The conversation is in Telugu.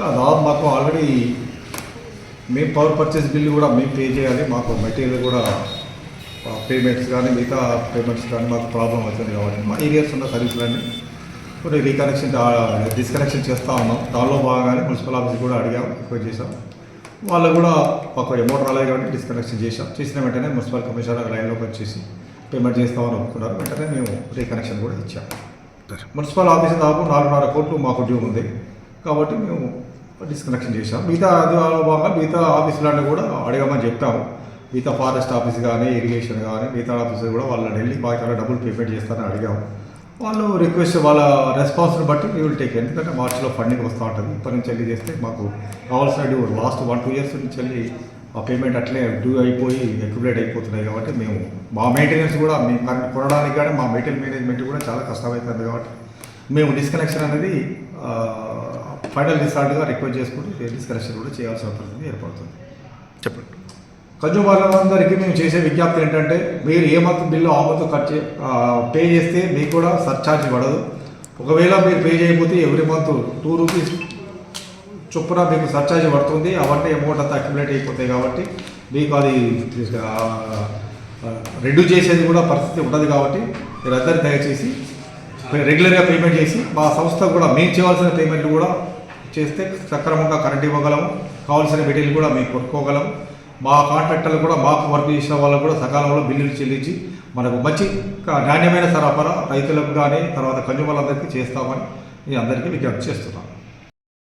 దాదాపు మాకు ఆల్రెడీ మేము పవర్ పర్చేస్ బిల్ కూడా మేము పే చేయాలి మాకు మెటీరియల్ కూడా పేమెంట్స్ కానీ మిగతా పేమెంట్స్ కానీ మాకు ప్రాబ్లం అవుతుంది కాబట్టి మా ఏరియాస్ ఉన్న సర్వీసులన్నీ కొన్ని రీకనెక్షన్ డిస్కనెక్షన్ చేస్తూ ఉన్నాం. దానిలో భాగంగానే మున్సిపల్ ఆఫీస్ కూడా అడిగాం రిక్వెస్ట్ చేసాం వాళ్ళు కూడా మాకు అమౌంట్ రాలేదు కాబట్టి డిస్కనెక్షన్ చేసాం చేసిన వెంటనే మున్సిపల్ కమిషనర్ లైన్లోకి వచ్చేసి పేమెంట్ చేస్తామని ఒప్పుకున్నారు. వెంటనే మేము రీకనెక్షన్ కూడా ఇచ్చాం. మున్సిపల్ ఆఫీస్ దాదాపు నాలుగున్నర కోట్లు మాకు డ్యూ ఉంది. కాబట్టి మేము డిస్కనెక్షన్ చేశాం. మిగతా అధికారుల భాగంగా మిగతా ఆఫీసులన్నీ కూడా అడగమని చెప్తాము. మిగతా ఫారెస్ట్ ఆఫీస్ కానీ ఇరిగేషన్ కానీ మిగతా ఆఫీసులు కూడా వాళ్ళని వెళ్ళి బాగా చాలా డబ్బులు పేమెంట్ చేస్తారని అడిగాము వాళ్ళు రిక్వెస్ట్ వాళ్ళ రెస్పాన్స్ని బట్టి వీ విల్ టేక్ ఎందుకంటే మార్చిలో ఫండింగ్ వస్తూ ఉంటుంది. ఇప్పటి నుంచి వెళ్ళి చేస్తే మాకు కావాల్సిన due last one two years నుంచి వెళ్ళి ఆ పేమెంట్ అట్లే డ్యూ అయిపోయి అక్యుబులేట్ అయిపోతున్నాయి కాబట్టి మేము మా మెయింటెనెన్స్ కూడా మేము కరెంట్ కొనడానికి కానీ మా మెటీరియల్ మేనేజ్మెంట్ కూడా చాలా కష్టమవుతుంది కాబట్టి మేము డిస్కనెక్షన్ అనేది ఫైనల్ రిసార్ట్గా రిక్వెస్ట్ చేసుకుంటూ డిస్కనెక్షన్ కూడా చేయాల్సిన పరిస్థితి ఏర్పడుతుంది. చెప్పండి. కన్జ్యూమర్లందరికీ మేము చేసే విజ్ఞప్తి ఏంటంటే మీరు ఏ మంత్ బిల్లు ఆ మంత్ కట్ చే పే చేస్తే మీకు కూడా సర్ఛార్జ్ పడదు. ఒకవేళ మీరు పే చేయకపోతే ఎవ్రీ మంత్ టూ రూపీస్ చొప్పున మీకు సర్ఛార్జ్ పడుతుంది. అవన్నీ అమౌంట్ అంతా అక్యుములేట్ అయిపోతాయి కాబట్టి మీకు అది రెడ్యూస్ చేసేది కూడా పరిస్థితి ఉండదు కాబట్టి మీరందరూ దయచేసి రెగ్యులర్గా పేమెంట్ చేసి మా సంస్థ కూడా మేము చేయవలసిన పేమెంట్లు కూడా చేస్తే సక్రమంగా కరెంట్ ఇవ్వగలము. కావాల్సిన మెటీరియల్ కూడా మేము కొనుక్కోగలం మా కాంట్రాక్టర్లు కూడా మాకు వర్క్ చేసిన వాళ్ళకు కూడా సకాలంలో బిల్లులు చెల్లించి మనకు మంచి నాణ్యమైన సరఫరా రైతులకు కానీ తర్వాత కన్జ్యూమర్లందరికీ చేస్తామని నేను అందరికీ విజ్ఞప్తి చేస్తున్నాను